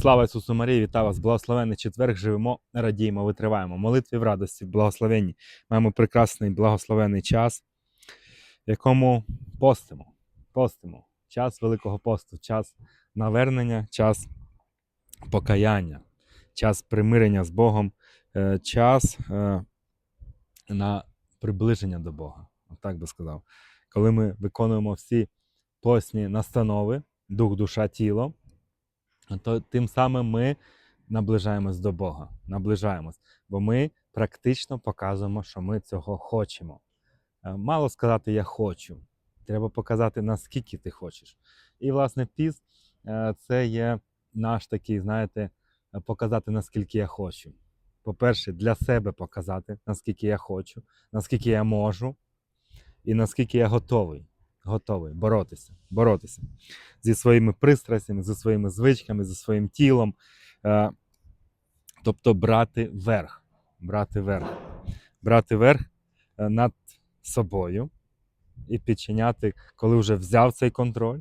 Слава Ісусу Марії, вітаю вас! Благословенний четверг, живемо, радіємо, витриваємо. Молитві в радості, благословенні. Маємо прекрасний благословенний час, в якому постимо. Постимо. Час Великого посту, час навернення, час покаяння, час примирення з Богом, е, час е, на приближення до Бога. Так би сказав. Коли ми виконуємо всі постні настанови, дух, душа, тіло, то тим самим ми наближаємось до Бога, наближаємось, бо ми практично показуємо, що ми цього хочемо. Е, Мало сказати я хочу. Треба показати, наскільки ти хочеш. І, власне, піст е, це є наш такий, знаєте, показати, наскільки я хочу. По-перше, для себе показати, наскільки я хочу, наскільки я можу, і наскільки я готовий. Готовий боротися, боротися зі своїми пристрастями, зі своїми звичками, зі своїм тілом. Е, Тобто брати верх, брати верх, брати верх е, над собою і підчиняти, коли вже взяв цей контроль,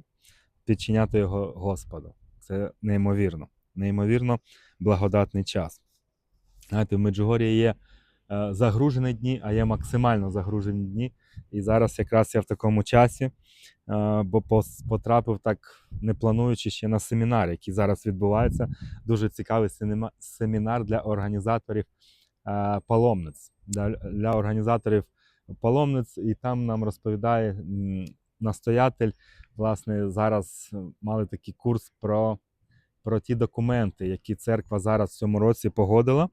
підчиняти його Господу. Це неймовірно, неймовірно благодатний час. Знаєте, в Меджугорі є загружені дні, а є максимально загружені дні. І зараз якраз я в такому часі, е, бо потрапив так, не плануючи ще на семінар, який зараз відбувається. Дуже цікавий семінар для організаторів е, паломниць, для, організаторів паломниць, і там нам розповідає настоятель. Власне, зараз е, мали такий курс про, про ті документи, які церква зараз в цьому році погодила.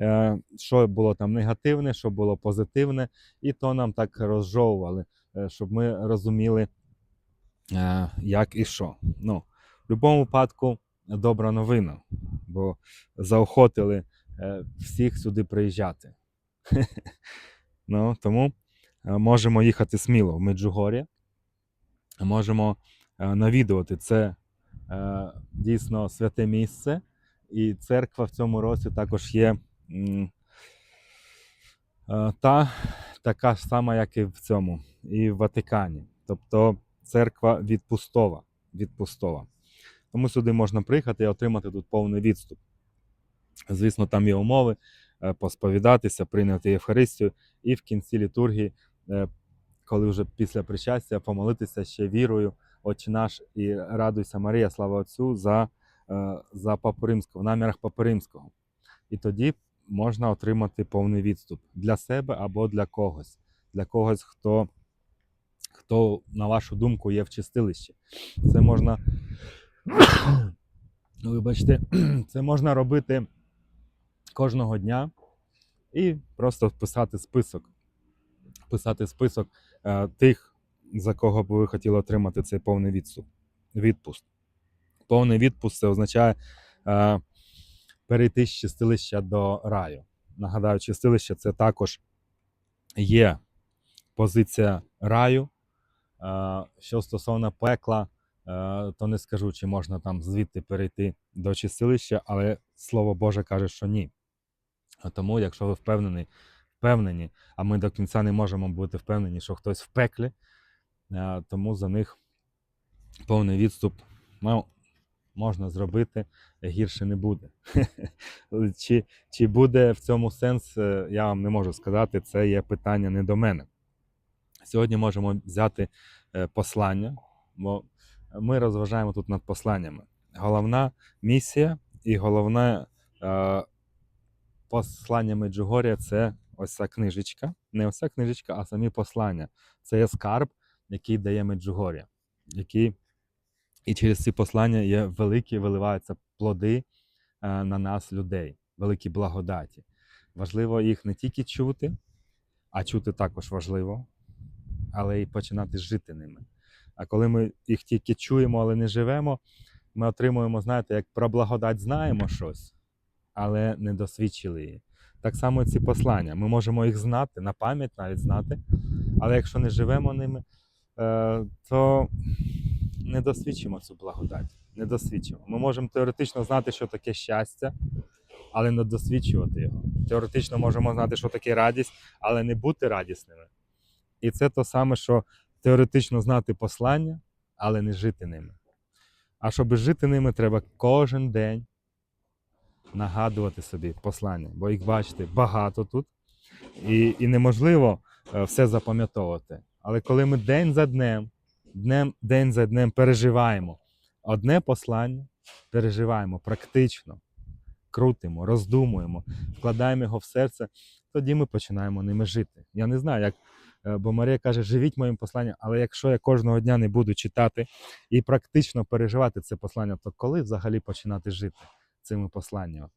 Е, Що було там негативне, що було позитивне, і то нам так розжовували, е, щоб ми розуміли, е, як і що. Ну, в будь-якому випадку добра новина, бо заохотили всіх сюди приїжджати. ну, тому можемо їхати сміло в Меджугор'я, можемо навідувати це дійсно святе місце, і церква в цьому році також є та така сама, як і в цьому, і в Ватикані. Тобто церква відпустова. відпустова. Тому сюди можна приїхати і отримати тут повний відступ. Звісно, там є умови е, посповідатися, прийняти Євхаристію, і в кінці літургії, е, коли вже після причастя, помолитися ще вірою, Отче наш і радуйся, Марія, слава Отцю за, е, за Папу Римського, в намірах Папи Римського. І тоді можна отримати повний відступ для себе або для когось, для когось, хто, хто на вашу думку, є в чистилищі. Це можна. Вибачте, це можна робити кожного дня і просто писати список. Писати список е, тих, за кого б ви хотіли отримати цей повний відступ, відпуск. Повний відпуск це означає е, перейти з чистилища до раю. Нагадаю, чистилище це також є позиція раю. Е, що стосовно пекла, е, то не скажу, чи можна там звідти перейти до чистилища, але Слово Боже каже, що ні. Тому, якщо ви впевнені, впевнені, а ми до кінця не можемо бути впевнені, що хтось в пеклі, е, тому за них повний відступ ну, можна зробити, гірше не буде. чи, чи буде в цьому сенс, е, я вам не можу сказати, це є питання не до мене. Сьогодні можемо взяти е, послання, бо ми розважаємо тут над посланнями. Головна місія і головне е, послання Меджугор'я це ось ця книжечка. Не ось ця книжечка, а самі послання. Це є скарб, який дає Меджугор'я. Який... І через ці послання є великі, виливаються плоди е, на нас, людей, великі благодаті. Важливо їх не тільки чути, а чути також важливо, але й починати жити ними. А коли ми їх тільки чуємо, але не живемо, ми отримуємо, знаєте, як про благодать знаємо щось, але не досвідчили її. Так само ці послання. Ми можемо їх знати, на пам'ять навіть знати, але якщо не живемо ними, е, то не досвідчимо цю благодать. Не досвідчимо. Ми можемо теоретично знати, що таке щастя, але не досвідчувати його. Теоретично можемо знати, що таке радість, але не бути радісними. І це то саме, що теоретично знати послання, але не жити ними. А щоб жити ними, треба кожен день нагадувати собі послання, бо їх бачите багато тут, і, і неможливо е, все запам'ятовувати. Але коли ми день за днем, днем, день за днем переживаємо одне послання, переживаємо практично, крутимо, роздумуємо, вкладаємо його в серце, тоді ми починаємо ними жити. Я не знаю, як. е, Бо Марія каже, живіть моїм посланням, але якщо я кожного дня не буду читати і практично переживати це послання, то коли взагалі починати жити цими посланнями?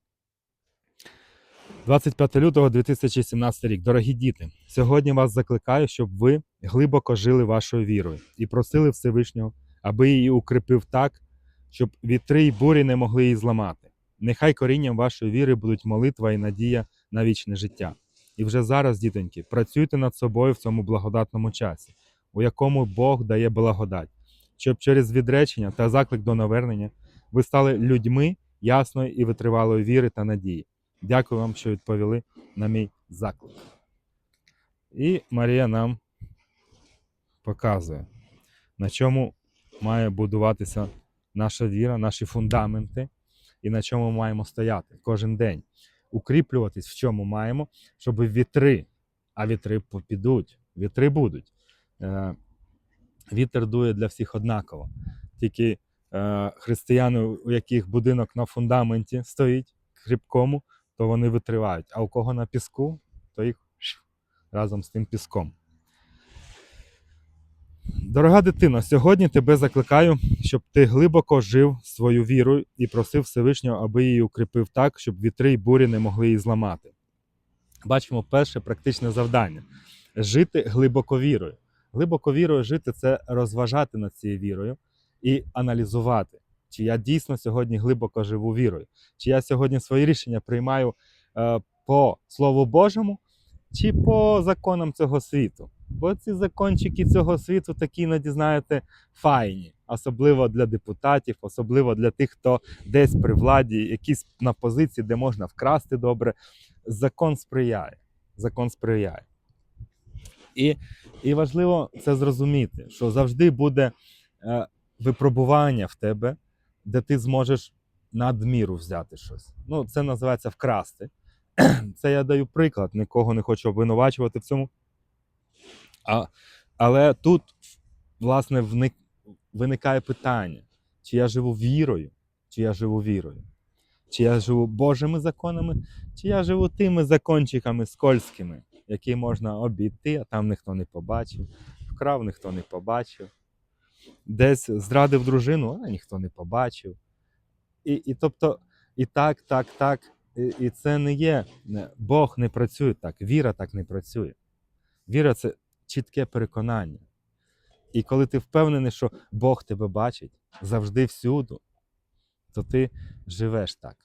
25 лютого 2017 рік. Дорогі діти, сьогодні вас закликаю, щоб ви глибоко жили вашою вірою і просили Всевишнього, аби її укріпив так, щоб вітри й бурі не могли її зламати. Нехай корінням вашої віри будуть молитва і надія на вічне життя. І вже зараз, дітоньки, працюйте над собою в цьому благодатному часі, у якому Бог дає благодать, щоб через відречення та заклик до навернення ви стали людьми ясної і витривалої віри та надії. Дякую вам, що відповіли на мій заклик. І Марія нам показує, на чому має будуватися наша віра, наші фундаменти, і на чому маємо стояти кожен день. Укріплюватись в чому маємо, щоб вітри, а вітри підуть, вітри будуть. Е, Вітер дує для всіх однаково. Тільки е, християни, у яких будинок на фундаменті стоїть кріпкому, то вони витривають. А у кого на піску, то їх разом з тим піском. Дорога дитино, сьогодні тебе закликаю, щоб ти глибоко жив свою віру і просив Всевишнього, аби її укріпив так, щоб вітри й бурі не могли її зламати. Бачимо перше практичне завдання жити глибоко вірою. Глибоко вірою жити це розважати над цією вірою і аналізувати, чи я дійсно сьогодні глибоко живу вірою, чи я сьогодні свої рішення приймаю е, по Слову Божому, чи по законам цього світу. Бо ці закончики цього світу такі іноді, знаєте, файні, особливо для депутатів, особливо для тих, хто десь при владі, якісь на позиції, де можна вкрасти добре. Закон сприяє. Закон сприяє. І, і важливо це зрозуміти, що завжди буде е, випробування в тебе, де ти зможеш надміру взяти щось. Ну, це називається вкрасти. Це я даю приклад, нікого не хочу обвинувачувати в цьому. А, але тут, власне, вник, виникає питання: чи я живу вірою, чи я живу вірою, чи я живу Божими законами, чи я живу тими закончиками скользкими, які можна обійти, а там ніхто не побачив, вкрав, ніхто не побачив, десь зрадив дружину, а ніхто не побачив. І, і тобто, і так, так, так. І, і це не є. Бог не працює так, віра так не працює. Віра це чітке переконання. І коли ти впевнений, що Бог тебе бачить завжди всюду, то ти живеш так.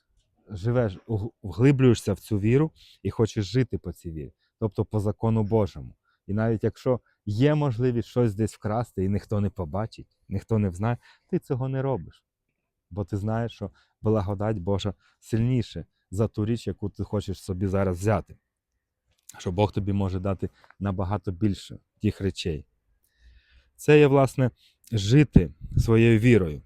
Живеш, вглиблюєшся в цю віру і хочеш жити по цій вірі, тобто по закону Божому. І навіть якщо є можливість щось десь вкрасти, і ніхто не побачить, ніхто не знає, ти цього не робиш. Бо ти знаєш, що благодать Божа сильніше за ту річ, яку ти хочеш собі зараз взяти. Що Бог тобі може дати набагато більше тих речей. Це є, власне, жити своєю вірою,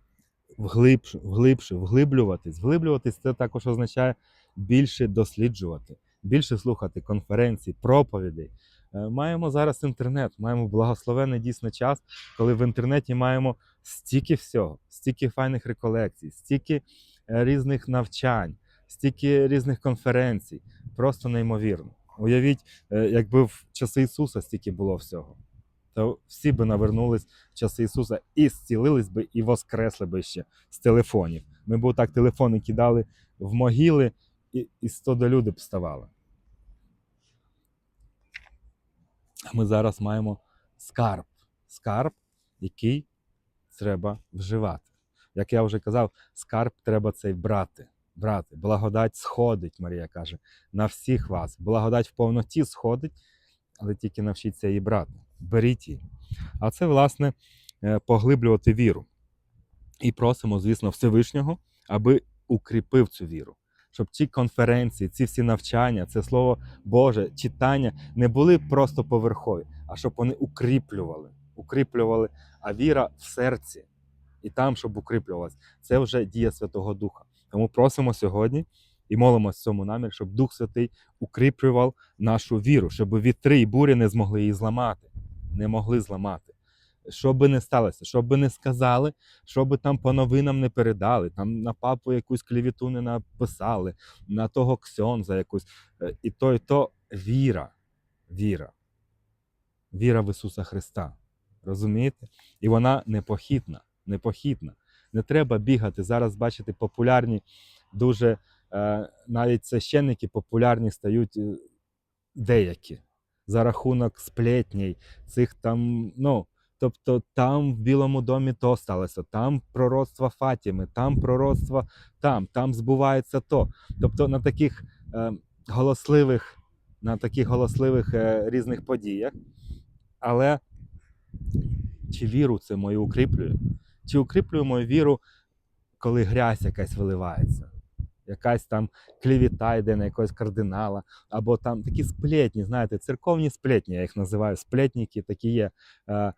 вглибше, вглибше, вглиблюватись. Вглиблюватись це також означає більше досліджувати, більше слухати конференцій, проповідей. Е, Маємо зараз інтернет, маємо благословений дійсно час, коли в інтернеті маємо стільки всього, стільки файних реколекцій, стільки е, різних навчань, стільки різних конференцій. Просто неймовірно. Уявіть, е, якби в часи Ісуса стільки було всього, то всі би навернулись в часи Ісуса і зцілились би, і воскресли би ще з телефонів. Ми б так телефони кидали в могили, і, і 100 до люди б ставали. А ми зараз маємо скарб. Скарб, який треба вживати. Як я вже казав, скарб треба цей брати. Брати. Благодать сходить, Марія каже, на всіх вас. Благодать в повноті сходить, але тільки навчіться її брати. Беріть її. А це, власне, е, поглиблювати віру. І просимо, звісно, Всевишнього, аби укріпив цю віру. Щоб ці конференції, ці всі навчання, це слово Боже, читання не були просто поверхові, а щоб вони укріплювали, укріплювали, а віра в серці. І там, щоб укріплювалась, це вже дія Святого Духа. Тому просимо сьогодні, І молимося в цьому намір, щоб Дух Святий укріплював нашу віру, щоб вітри і бурі не змогли її зламати, не могли зламати. Що би не сталося, що би не сказали, що би там по новинам не передали, там на папу якусь клівіту не написали, на того ксьонза якусь. Е, І то, і то віра. Віра. Віра в Ісуса Христа. Розумієте? І вона непохитна. непохитна. Не треба бігати. Зараз, бачите, популярні дуже е, навіть священники популярні стають е, деякі за рахунок сплетній, цих там, ну. Тобто там в Білому домі то сталося, там пророцтво Фатіми, там пророцтво там, там збувається то. Тобто на таких е, голосливих, на таких голосливих е, різних подіях. Але чи віру це мою укріплює? Чи укріплює мою віру, коли грязь якась виливається? Якась там клівіта йде на якогось кардинала, або там такі сплетні, знаєте, церковні сплетні, я їх називаю, сплетники такі є. Е,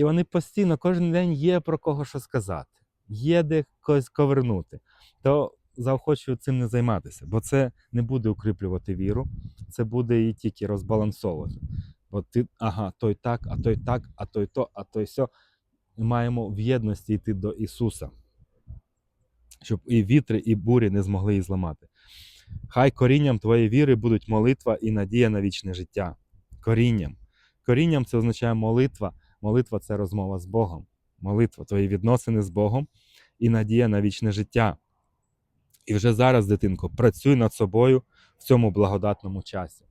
і вони постійно кожен день є про кого що сказати, є де когось ковернути. То заохочую цим не займатися, бо це не буде укріплювати віру, це буде її тільки розбалансовувати. Бо ти, ага, той так, а той так, а той то, а той сьо. Ми маємо в єдності йти до Ісуса, щоб і вітри, і бурі не змогли її зламати. Хай корінням твоєї віри будуть молитва і надія на вічне життя. Корінням. Корінням це означає молитва. Молитва це розмова з Богом. Молитва, твої відносини з Богом і надія на вічне життя. І вже зараз, дитинко, працюй над собою в цьому благодатному часі.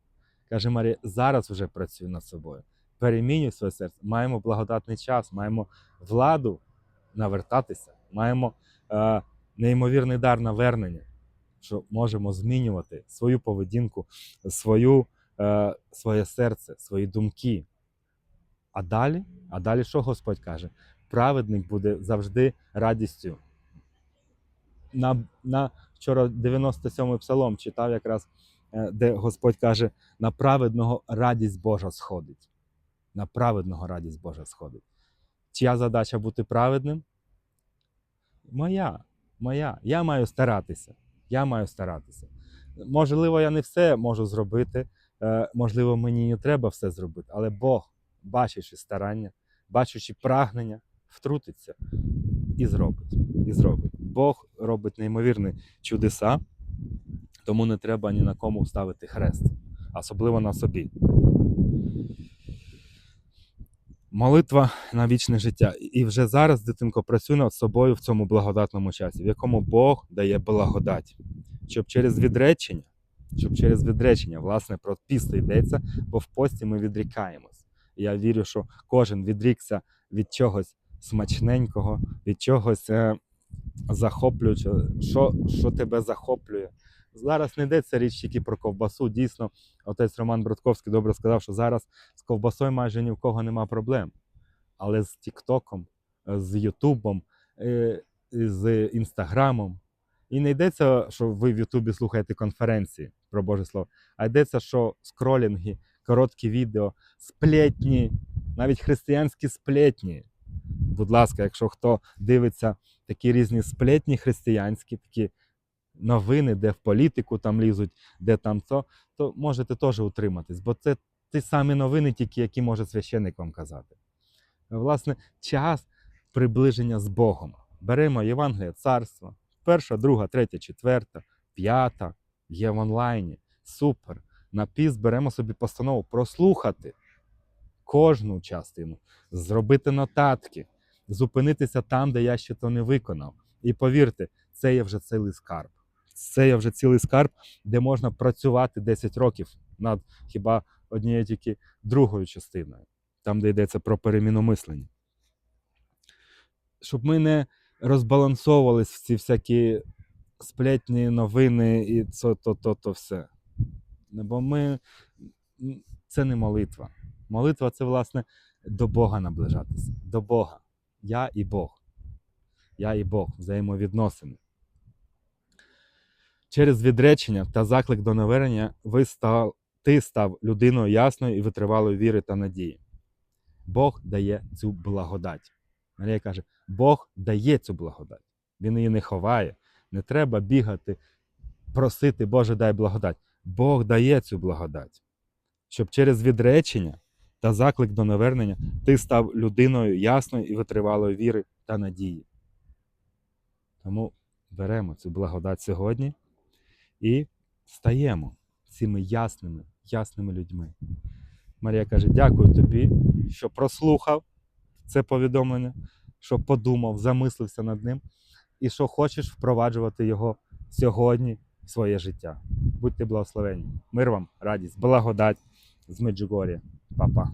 Каже Марія, зараз вже працюй над собою. Перемінюй своє серце. Маємо благодатний час, маємо владу навертатися, маємо е, неймовірний дар навернення, що можемо змінювати свою поведінку, свою, е, своє серце, свої думки. А далі, а далі що Господь каже? Праведник буде завжди радістю. На, на вчора 97-й псалом читав якраз, е, де Господь каже: на праведного радість Божа сходить. На праведного радість Божа сходить. Чия задача бути праведним? Моя. Моя. Я маю старатися. Я маю старатися. Можливо, я не все можу зробити. е, Можливо, мені не треба все зробити, але Бог бачачи старання, бачачи прагнення, втрутиться і зробить. І зробить. Бог робить неймовірні чудеса, тому не треба ні на кому ставити хрест, особливо на собі. Молитва на вічне життя. І вже зараз, дитинко, працюй над собою в цьому благодатному часі, в якому Бог дає благодать, щоб через відречення, щоб через відречення, власне, про піст йдеться, бо в пості ми відрікаємось. Я вірю, що кожен відрікся від чогось смачненького, від чогось е, захоплюючого, що, що тебе захоплює. Зараз не йдеться річ тільки про ковбасу. Дійсно, отець Роман Братковський добре сказав, що зараз з ковбасою майже ні в кого нема проблем. Але з Тіктоком, е, з Ютубом, е, з Інстаграмом. І не йдеться, що ви в Ютубі слухаєте конференції про Боже Слово, а йдеться, що скролінги, короткі відео, сплетні, навіть християнські сплетні. Будь ласка, якщо хто дивиться такі різні сплетні християнські, такі новини, де в політику там лізуть, де там то, то можете теж утриматись, бо це ті самі новини, тільки які може священник вам казати. Власне, час приближення з Богом. Беремо Євангелія царства, перша, друга, третя, четверта, п'ята, є в онлайні. Супер. На піс беремо собі постанову прослухати кожну частину, зробити нотатки, зупинитися там, де я ще то не виконав. І повірте, це є вже цілий скарб. Це є вже цілий скарб, де можна працювати 10 років над хіба однією тільки другою частиною, там, де йдеться про переміну мислення. Щоб ми не розбалансовувались ці всякі сплетні новини і то, то, то, то все. Бо ми це не молитва. Молитва це, власне, до Бога наближатися. До Бога. Я і Бог. Я і Бог, взаємовідносини. Через відречення та заклик до навернення ви став, ти став людиною ясної і витривалої віри та надії. Бог дає цю благодать. Марія каже: Бог дає цю благодать. Він її не ховає. Не треба бігати просити, Боже, дай благодать. Бог дає цю благодать, щоб через відречення та заклик до навернення ти став людиною ясної і витривалої віри та надії. Тому беремо цю благодать сьогодні і стаємо цими ясними, ясними людьми. Марія каже: дякую тобі, що прослухав це повідомлення, що подумав, замислився над ним, і що хочеш впроваджувати його сьогодні в своє життя. Будьте благословені. Мир вам, радість, благодать з Меджугорі. Па-па.